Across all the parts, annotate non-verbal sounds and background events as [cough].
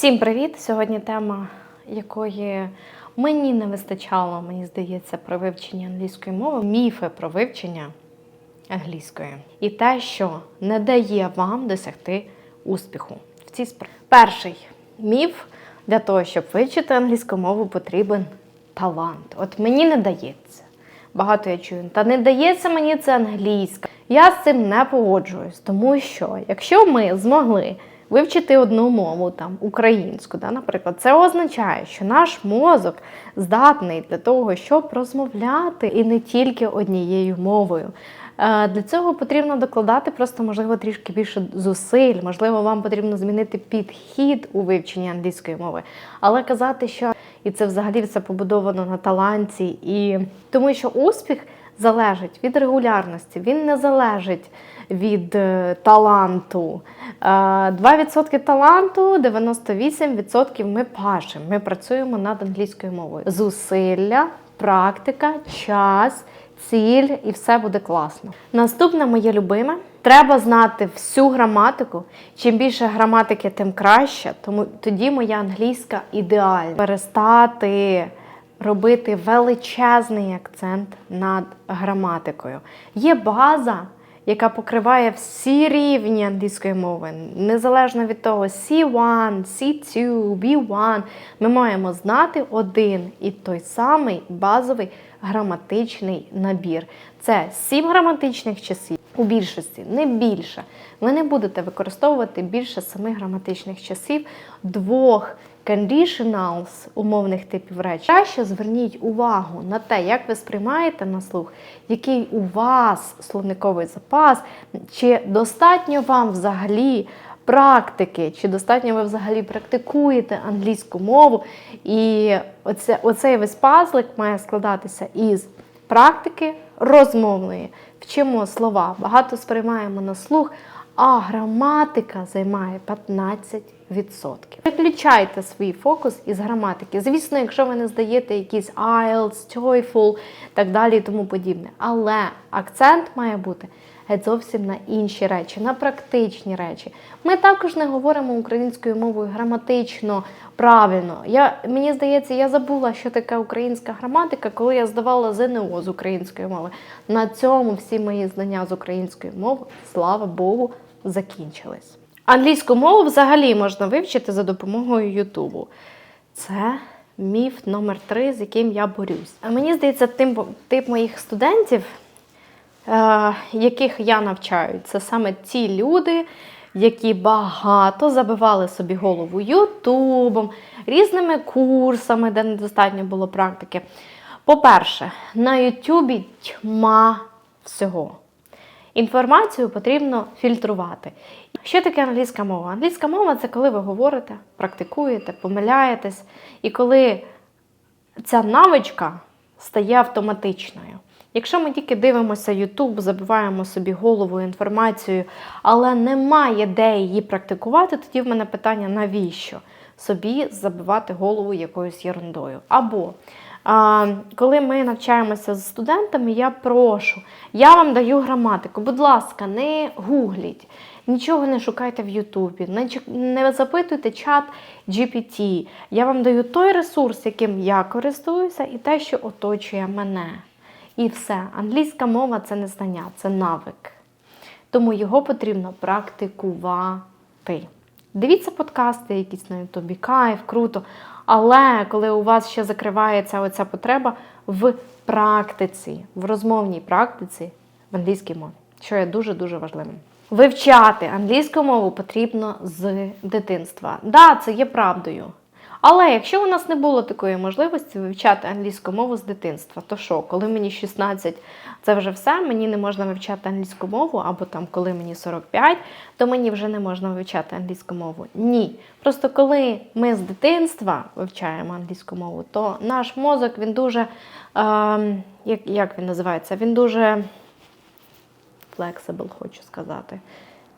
Всім привіт! Сьогодні тема, якої мені не вистачало, мені здається, про вивчення англійської мови, міфи про вивчення англійської. І те, що не дає вам досягти успіху в цій справі. Перший міф для того, щоб вивчити англійську мову, потрібен талант. От мені не дається. Багато я чую, та не дається мені це англійська. Я з цим не погоджуюсь, тому що якщо ми змогли вивчити одну мову, там українську, да, наприклад, це означає, що наш мозок здатний для того, щоб розмовляти і не тільки однією мовою. Е, Для цього потрібно докладати просто, можливо, трішки більше зусиль, можливо, вам потрібно змінити підхід у вивченні англійської мови. Але казати, що і це взагалі все побудовано на таланті, і тому що успіх залежить від регулярності, він не залежить від е, таланту. Е, 2% таланту, 98% ми пашемо. Ми працюємо над англійською мовою. Зусилля, практика, час, ціль, і все буде класно. Наступне моє любиме. Треба знати всю граматику. Чим більше граматики, тим краще. Тому тоді моя англійська ідеальна. Перестати робити величезний акцент над граматикою. Є база, яка покриває всі рівні англійської мови, незалежно від того, C1, C2, B1. Ми маємо знати один і той самий базовий граматичний набір. Це сім граматичних часів. У більшості, не більше. Ви не будете використовувати більше семи граматичних часів двох conditionals умовних типів речень. Краще зверніть увагу на те, як ви сприймаєте на слух, який у вас словниковий запас, чи достатньо вам взагалі практики, чи достатньо ви взагалі практикуєте англійську мову. І оце, оцей весь пазлик має складатися із практики розмовної. Вчимо слова, багато сприймаємо на слух, а граматика займає 15%. Виключайте свій фокус із граматики. Звісно, якщо ви не здаєте якісь IELTS, TOEFL, так далі і тому подібне. Але акцент має бути геть зовсім на інші речі, на практичні речі. Ми також не говоримо українською мовою граматично правильно. Я, Мені здається, я забула, що таке українська граматика, коли я здавала ЗНО з української мови. На цьому всі мої знання з української мови, слава Богу, закінчились. Англійську мову взагалі можна вивчити за допомогою Ютубу. Це міф номер три, з яким я борюсь. А мені здається, тим, тип моїх студентів, яких я навчаю, це саме ті люди, які багато забивали собі голову Ютубом, різними курсами, де недостатньо було практики. По-перше, на Ютубі тьма всього. Інформацію потрібно фільтрувати. Що таке англійська мова? Англійська мова це коли ви говорите, практикуєте, помиляєтесь, і коли ця навичка стає автоматичною. Якщо ми тільки дивимося YouTube, забиваємо собі голову інформацією, але немає де її практикувати, тоді в мене питання, навіщо собі забивати голову якоюсь ерундою? Або коли ми навчаємося з студентами, я прошу, я вам даю граматику. Будь ласка, не гугліть, нічого не шукайте в Ютубі, не запитуйте чат GPT. Я вам даю той ресурс, яким я користуюся, і те, що оточує мене. І все. Англійська мова це не знання, це навик. Тому його потрібно практикувати. Дивіться подкасти якісь на Ютубі, кайф, круто. Але коли у вас ще закривається оця потреба в практиці, в розмовній практиці в англійській мові, що є дуже-дуже важливим. Вивчати англійську мову потрібно з дитинства. Да, це є правдою. Але якщо у нас не було такої можливості вивчати англійську мову з дитинства, то що, коли мені 16, це вже все, мені не можна вивчати англійську мову, або там коли мені 45, то мені вже не можна вивчати англійську мову. Ні. Просто коли ми з дитинства вивчаємо англійську мову, то наш мозок він дуже, е, як, він називається, він дуже flexible, хочу сказати.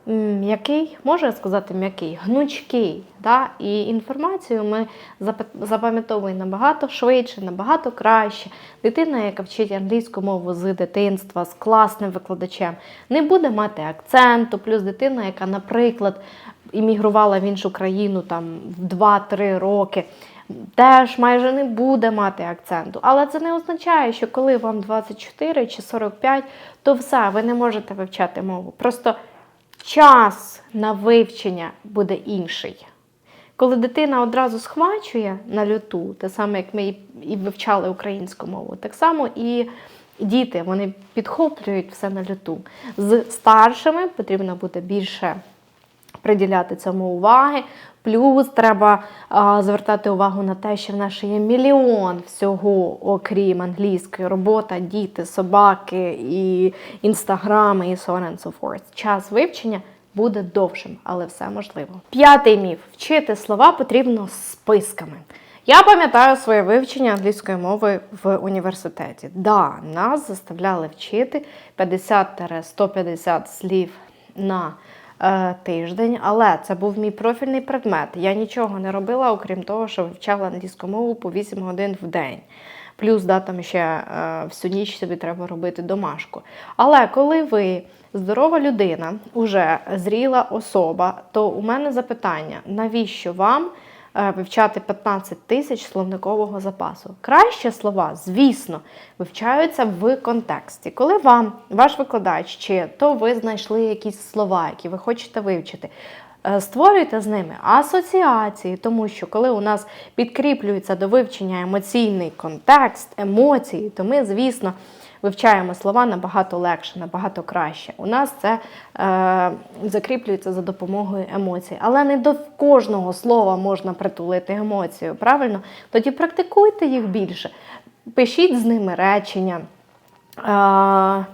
М'який, можу сказати м'який, гнучкий. Да? І інформацію ми запа- запам'ятовуємо набагато швидше, набагато краще. Дитина, яка вчить англійську мову з дитинства, з класним викладачем, не буде мати акценту, плюс дитина, яка, наприклад, іммігрувала в іншу країну там в 2-3 роки, теж майже не буде мати акценту. Але це не означає, що коли вам 24 чи 45, то все, ви не можете вивчати мову. Просто час на вивчення буде інший. Коли дитина одразу схвачує на люту, те саме, як ми і- вивчали українську мову, так само і діти вони підхоплюють все на люту. З старшими потрібно буде більше приділяти цьому уваги. Плюс треба а, звертати увагу на те, що в нас є мільйон всього, окрім англійської робота, діти, собаки і інстаграми, і so on and so forth. Час вивчення буде довшим, але все можливо. П'ятий міф: вчити слова потрібно списками. Я пам'ятаю своє вивчення англійської мови в університеті. Да, нас заставляли вчити 50-150 слів на тиждень, але це був мій профільний предмет. Я нічого не робила, окрім того, що вивчала англійську мову по 8 годин в день. Плюс да, там ще е, всю ніч собі треба робити домашку. Але коли ви здорова людина, уже зріла особа, то у мене запитання: навіщо вам е, вивчати 15 тисяч словникового запасу? Краще слова, звісно, вивчаються в контексті. Коли вам ваш викладач чи то ви знайшли якісь слова, які ви хочете вивчити. Е, Створюйте з ними асоціації, тому що коли у нас підкріплюється до вивчення емоційний контекст, емоції, то ми, звісно, вивчаємо слова набагато легше, набагато краще. У нас це е, закріплюється за допомогою емоцій. Але не до кожного слова можна притулити емоцію, правильно? Тоді практикуйте їх більше, пишіть з ними речення.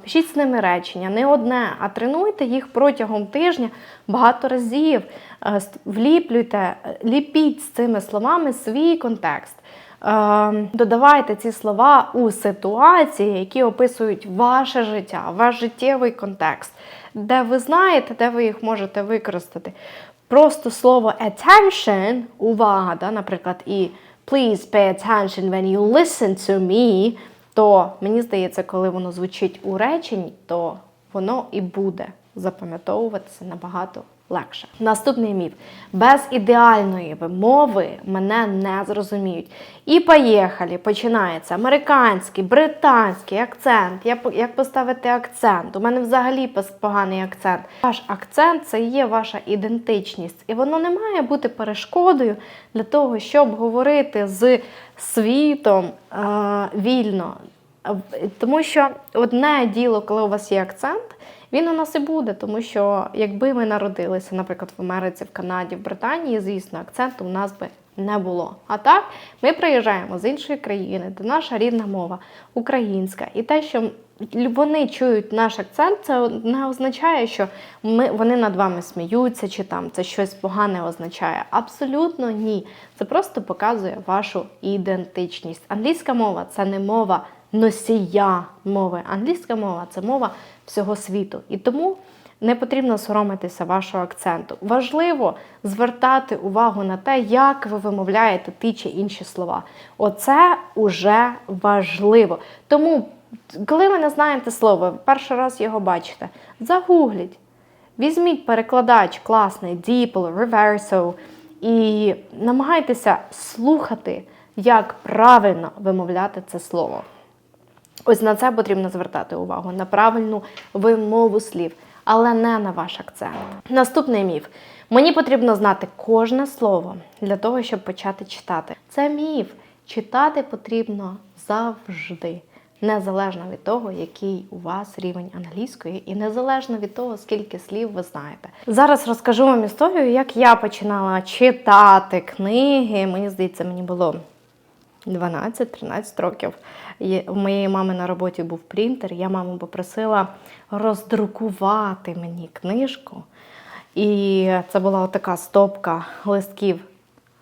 Пишіть з ними речення, не одне, а тренуйте їх протягом тижня багато разів. Е, Вліплюйте, е, ліпіть з цими словами свій контекст. Е, Додавайте ці слова у ситуації, які описують ваше життя, ваш життєвий контекст, де ви знаєте, де ви їх можете використати. Просто слово attention, увага, да, наприклад, і please pay attention when you listen to me, то мені здається, коли воно звучить у реченні, то воно і буде запам'ятовуватися набагато легше. Наступний міф: без ідеальної вимови мене не зрозуміють. І поїхали, починається американський, британський акцент. Я як поставити акцент? У мене взагалі поганий акцент. Ваш акцент це є ваша ідентичність, і воно не має бути перешкодою для того, щоб говорити з світом е, вільно. Тому що одне діло, коли у вас є акцент, він у нас і буде, тому що якби ми народилися, наприклад, в Америці, в Канаді, в Британії, звісно, акценту у нас би не було. А так, ми приїжджаємо з іншої країни, де наша рідна мова українська, і те, що вони чують наш акцент, це не означає, що ми, вони над вами сміються, чи там це щось погане означає. Абсолютно ні. Це просто показує вашу ідентичність. Англійська мова це не мова носія мови. Англійська мова це мова всього світу. І тому не потрібно соромитися вашого акценту. Важливо звертати увагу на те, як ви вимовляєте ті чи інші слова. Оце уже важливо. Тому, коли ви не знаєте слово, перший раз його бачите, загугліть. Візьміть перекладач класний, DeepL, Reverso і намагайтеся слухати, як правильно вимовляти це слово. Ось на це потрібно звертати увагу, на правильну вимову слів, але не на ваш акцент. Наступний міф. Мені потрібно знати кожне слово для того, щоб почати читати. Це міф. Читати потрібно завжди, незалежно від того, який у вас рівень англійської, і незалежно від того, скільки слів ви знаєте. Зараз розкажу вам історію, як я починала читати книги. Мені здається, мені було 12-13 років. У моєї мами на роботі був принтер. Я маму попросила роздрукувати мені книжку. І це була така стопка листків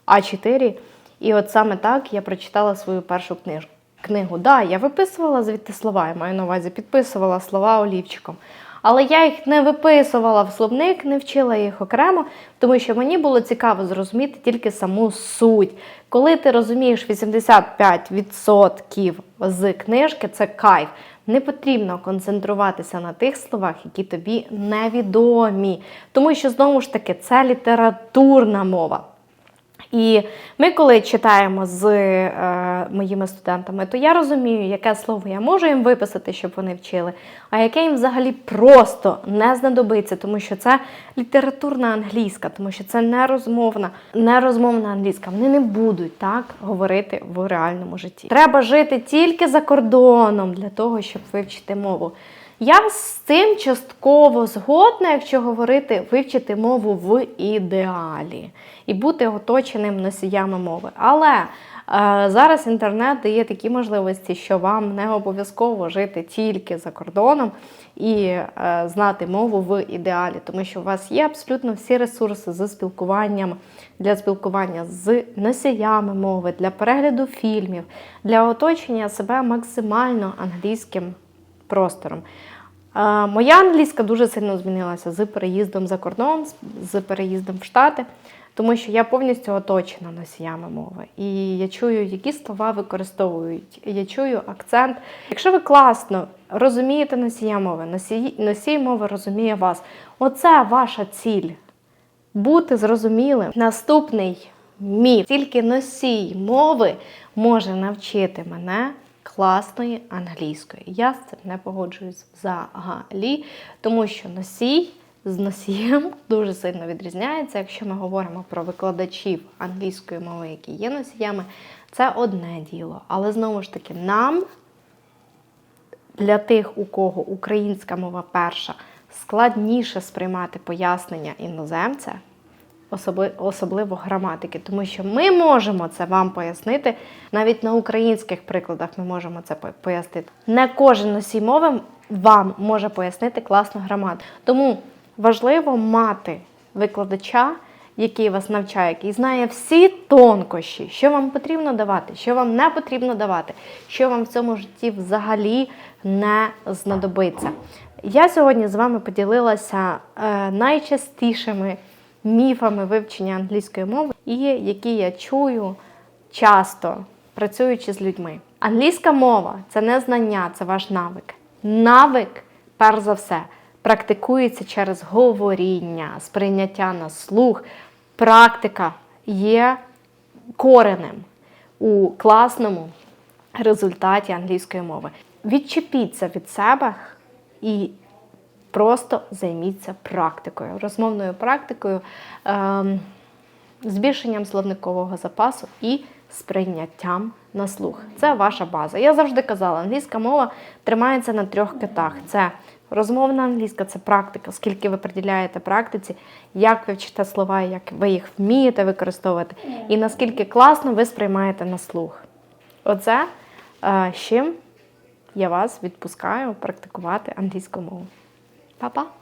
А4. І от саме так я прочитала свою першу книжку. Книгу. Да, я виписувала звідти слова, я маю на увазі, підписувала слова олівчиком. Але я їх не виписувала в словник, не вчила їх окремо, тому що мені було цікаво зрозуміти тільки саму суть. Коли ти розумієш 85% з книжки, це кайф. Не потрібно концентруватися на тих словах, які тобі невідомі, тому що знову ж таки це літературна мова. І ми, коли читаємо з е, моїми студентами, то я розумію, яке слово я можу їм виписати, щоб вони вчили, а яке їм взагалі просто не знадобиться, тому що це літературна англійська, тому що це не розмовна, не розмовна англійська. Вони не будуть так говорити в реальному житті. Треба жити тільки за кордоном для того, щоб вивчити мову. Я з цим частково згодна, якщо говорити, вивчити мову в ідеалі і бути оточеним носіями мови. Але е, зараз інтернет дає такі можливості, що вам не обов'язково жити тільки за кордоном і е, знати мову в ідеалі, тому що у вас є абсолютно всі ресурси з спілкуванням для спілкування з носіями мови, для перегляду фільмів, для оточення себе максимально англійським простором. Моя англійська дуже сильно змінилася з переїздом за кордон, з переїздом в Штати, тому що я повністю оточена носіями мови. І я чую, які слова використовують. Я чую акцент. Якщо ви класно розумієте носія мови, носій, носій мови розуміє вас. Оце ваша ціль бути зрозумілим. Наступний міф. Тільки носій мови може навчити мене класної англійської. Я з цим не погоджуюсь взагалі, тому що носій з носієм [laughs] дуже сильно відрізняється. Якщо ми говоримо про викладачів англійської мови, які є носіями, це одне діло. Але знову ж таки, нам для тих, у кого українська мова перша, складніше сприймати пояснення іноземця, особливо граматики, тому що ми можемо це вам пояснити навіть на українських прикладах. Ми можемо це пояснити. Не кожен носій мови вам може пояснити класну граматику. Тому важливо мати викладача, який вас навчає, який знає всі тонкощі, що вам потрібно давати, що вам не потрібно давати, що вам в цьому житті взагалі не знадобиться. Я сьогодні з вами поділилася е, найчастішими міфами вивчення англійської мови, і які я чую часто працюючи з людьми. Англійська мова це не знання, це ваш навик. Навик, перш за все, практикується через говоріння, сприйняття на слух. Практика є коренем у класному результаті англійської мови. Відчепіться від себе і просто займіться практикою, розмовною практикою, ем, збільшенням словникового запасу і сприйняттям на слух. Це ваша база. Я завжди казала, англійська мова тримається на трьох китах: це розмовна англійська, це практика, скільки ви приділяєте практиці, як ви вчите слова, як ви їх вмієте використовувати, і наскільки класно ви сприймаєте на слух. Оце е, чим я вас відпускаю практикувати англійську мову. 봐봐.